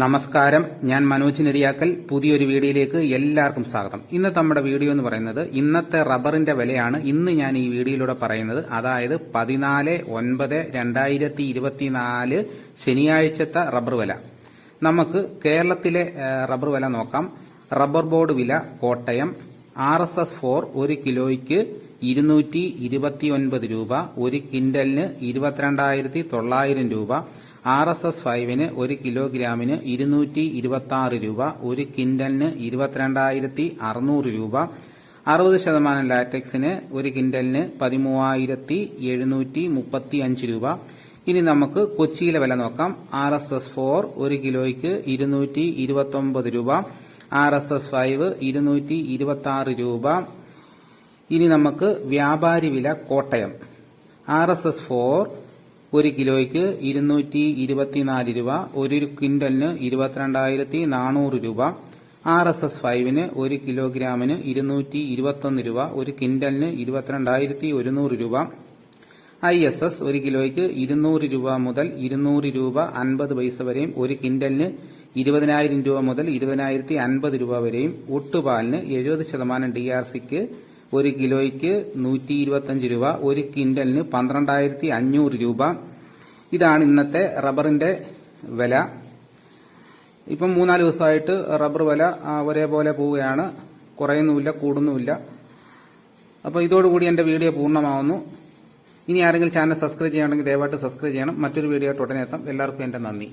നമസ്കാരം. ഞാൻ മനോജ് നെടിയാക്കൽ. പുതിയൊരു വീഡിയോയിലേക്ക് എല്ലാവർക്കും സ്വാഗതം. ഇന്ന് നമ്മുടെ വീഡിയോ എന്ന് പറയുന്നത് ഇന്നത്തെ റബ്ബറിന്റെ വിലയാണ്. ഇന്ന് ഞാൻ ഈ വീഡിയോയിലൂടെ പറയുന്നത് അതായത് പതിനാല് ഒൻപത് രണ്ടായിരത്തി ഇരുപത്തിനാല് ശനിയാഴ്ചത്തെ റബ്ബർ വില. നമുക്ക് കേരളത്തിലെ റബ്ബർ വില നോക്കാം. റബ്ബർ ബോർഡ് വില Kottayam. R S S four ഒരു കിലോയ്ക്ക് ഇരുന്നൂറ്റി ഇരുപത്തിയൊൻപത് രൂപ. ഒരു കിൻഡലിന് ഇരുപത്തിരണ്ടായിരത്തി തൊള്ളായിരം രൂപ. ആർ എസ് എസ് ഫൈവിന് ഒരു കിലോഗ്രാമിന് ഇരുന്നൂറ്റി ഇരുപത്തി ആറ് രൂപ ഒരു കിൻഡലിന് ഇരുപത്തിരണ്ടായിരത്തി അറുന്നൂറ് രൂപ അറുപത് ശതമാനം ലാറ്റക്സിന് ഒരു കിൻഡലിന് പതിമൂവായിരത്തി എഴുന്നൂറ്റി മുപ്പത്തി അഞ്ച് രൂപ. ഇനി നമുക്ക് കൊച്ചിയിലെ വില നോക്കാം. ആർ എസ് എസ് ഫോർ ഒരു കിലോയ്ക്ക് ഇരുന്നൂറ്റി ഇരുപത്തി ഒമ്പത് രൂപ ആർ എസ് എസ് ഫൈവ് ഇരുന്നൂറ്റി ഇരുപത്തി ആറ് രൂപ. ഇനി നമുക്ക് വ്യാപാരി വില Kottayam. R S S four ഒരു കിലോയ്ക്ക് ഇരുന്നൂറ്റി ഇരുപത്തിനാല് രൂപ ഒരു ക്വിന്റലിന് ഇരുപത്തിരണ്ടായിരത്തി നാനൂറ് രൂപ ആർ എസ് എസ് ഫൈവിന് ഒരു കിലോഗ്രാമിന് ഇരുന്നൂറ്റി ഇരുപത്തൊന്ന് രൂപ ഒരു ക്വിന്റലിന് ഇരുപത്തിരണ്ടായിരത്തി ഒരുന്നൂറ് രൂപ. ഐ എസ് എസ് ഒരു കിലോയ്ക്ക് ഇരുന്നൂറ് രൂപ മുതൽ ഇരുന്നൂറ് രൂപ അൻപത് പൈസ വരെയും ഒരു ക്വിന്റലിന് ഇരുപതിനായിരം രൂപ മുതൽ ഇരുപതിനായിരത്തി അൻപത് രൂപ വരെയും ഒട്ടുപാലിന് എഴുപത് ശതമാനം ഡി ആർ സിക്ക് ഒരു കിലോയ്ക്ക് നൂറ്റി ഇരുപത്തഞ്ച് രൂപ ഒരു കിൻഡലിന് പന്ത്രണ്ടായിരത്തി അഞ്ഞൂറ് രൂപ. ഇതാണ് ഇന്നത്തെ റബ്ബറിന്റെ വില. ഇപ്പം മൂന്നാൽ ദിവസമായിട്ട് റബ്ബർ വില ഒരേപോലെ പോവുകയാണ്. കുറയുന്നുമില്ല കൂടുന്നുമില്ല. അപ്പോൾ ഇതോടുകൂടി എന്റെ വീഡിയോ പൂർണമാവുന്നു. ഇനി ആരെങ്കിലും ചാനൽ സബ്സ്ക്രൈബ് ചെയ്യണമെങ്കിൽ ദയവായിട്ട് സബ്സ്ക്രൈബ് ചെയ്യണം. മറ്റൊരു വീഡിയോ ആയിട്ട് ഉടനെ എത്താം. എല്ലാവർക്കും എന്റെ നന്ദി.